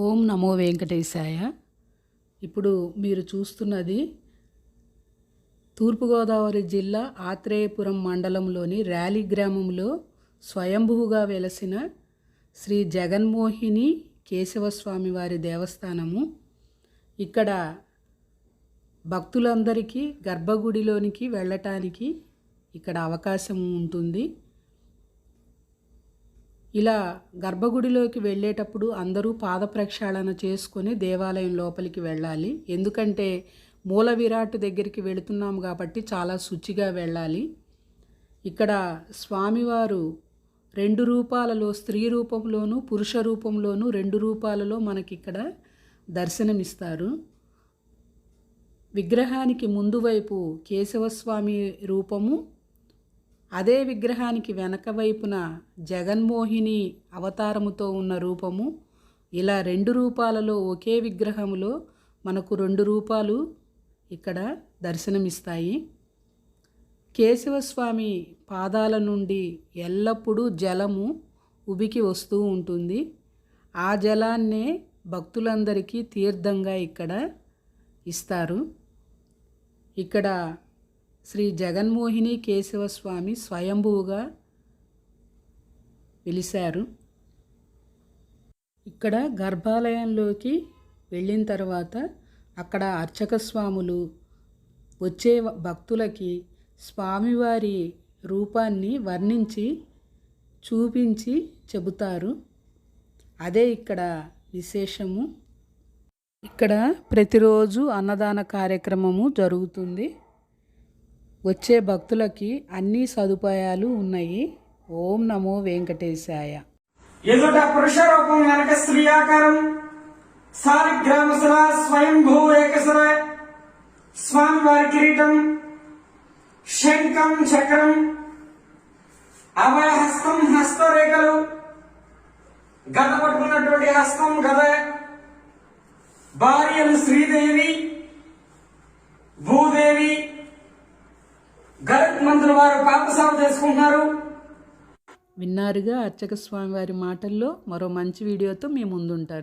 ఓం నమో వెంకటేశాయ. ఇప్పుడు మీరు చూస్తున్నది తూర్పుగోదావరి జిల్లా ఆత్రేయపురం మండలంలోని ర్యాలీ గ్రామంలో స్వయంభువుగా వెలసిన శ్రీ జగన్మోహిని కేశవస్వామి వారి దేవస్థానము. ఇక్కడ భక్తులందరికీ గర్భగుడిలోనికి వెళ్ళటానికి ఇక్కడ అవకాశం ఉంటుంది. ఇలా గర్భగుడిలోకి వెళ్ళేటప్పుడు అందరూ పాద ప్రక్షాళన చేసుకొని దేవాలయం లోపలికి వెళ్ళాలి. ఎందుకంటే మూల విరాట్ దగ్గరికి వెళుతున్నాం కాబట్టి చాలా శుచిగా వెళ్ళాలి. ఇక్కడ స్వామివారు రెండు రూపాలలో స్త్రీ రూపంలోను పురుష రూపంలోను రెండు రూపాలలో మనకి ఇక్కడ దర్శనమిస్తారు. విగ్రహానికి ముందు వైపు కేశవస్వామి రూపము అదే విగ్రహానికి వెనక వైపున జగన్మోహిని అవతారముతో ఉన్న రూపము. ఇలా రెండు రూపాలలో ఒకే విగ్రహములో మనకు రెండు రూపాలు ఇక్కడ దర్శనమిస్తాయి. కేశవస్వామి పాదాల నుండి ఎల్లప్పుడూ జలము ఉబికి వస్తూ ఉంటుంది. ఆ జలాన్నే భక్తులందరికీ తీర్థంగా ఇక్కడ ఇస్తారు. ఇక్కడ శ్రీ జగన్మోహిని కేశవస్వామి స్వయంభువుగా వెలిశారు. ఇక్కడ గర్భాలయంలోకి వెళ్ళిన తర్వాత అక్కడ అర్చక స్వాములు వచ్చే భక్తులకి స్వామివారి రూపాన్ని వర్ణించి చూపించి చెబుతారు. అదే ఇక్కడ విశేషము. ఇక్కడ ప్రతిరోజు అన్నదాన కార్యక్రమము జరుగుతుంది. వచ్చే భక్తులకి అన్ని సదుపాయాలు ఉన్నాయి. ఓం నమో వెంకటేశాయ. ఎదుట పురుష రూపం వెనక స్త్రీ ఆకారం. సాలిగ్రామసర స్వయంభూ ఏకసర స్వామివారి కిరీటం. శంఖం చక్రం. అభయహస్తం హస్తరేఖలు. గద పట్టుకున్నటువంటి హస్తం గద. భార్యలు శ్రీదేవి. గరుడ్ వారు పాపసాలు చేసుకుంటున్నారు. విన్నారుగా అర్చక స్వామి వారి మాటల్లో మరో మంచి వీడియోతో మీ ముందుంటాను.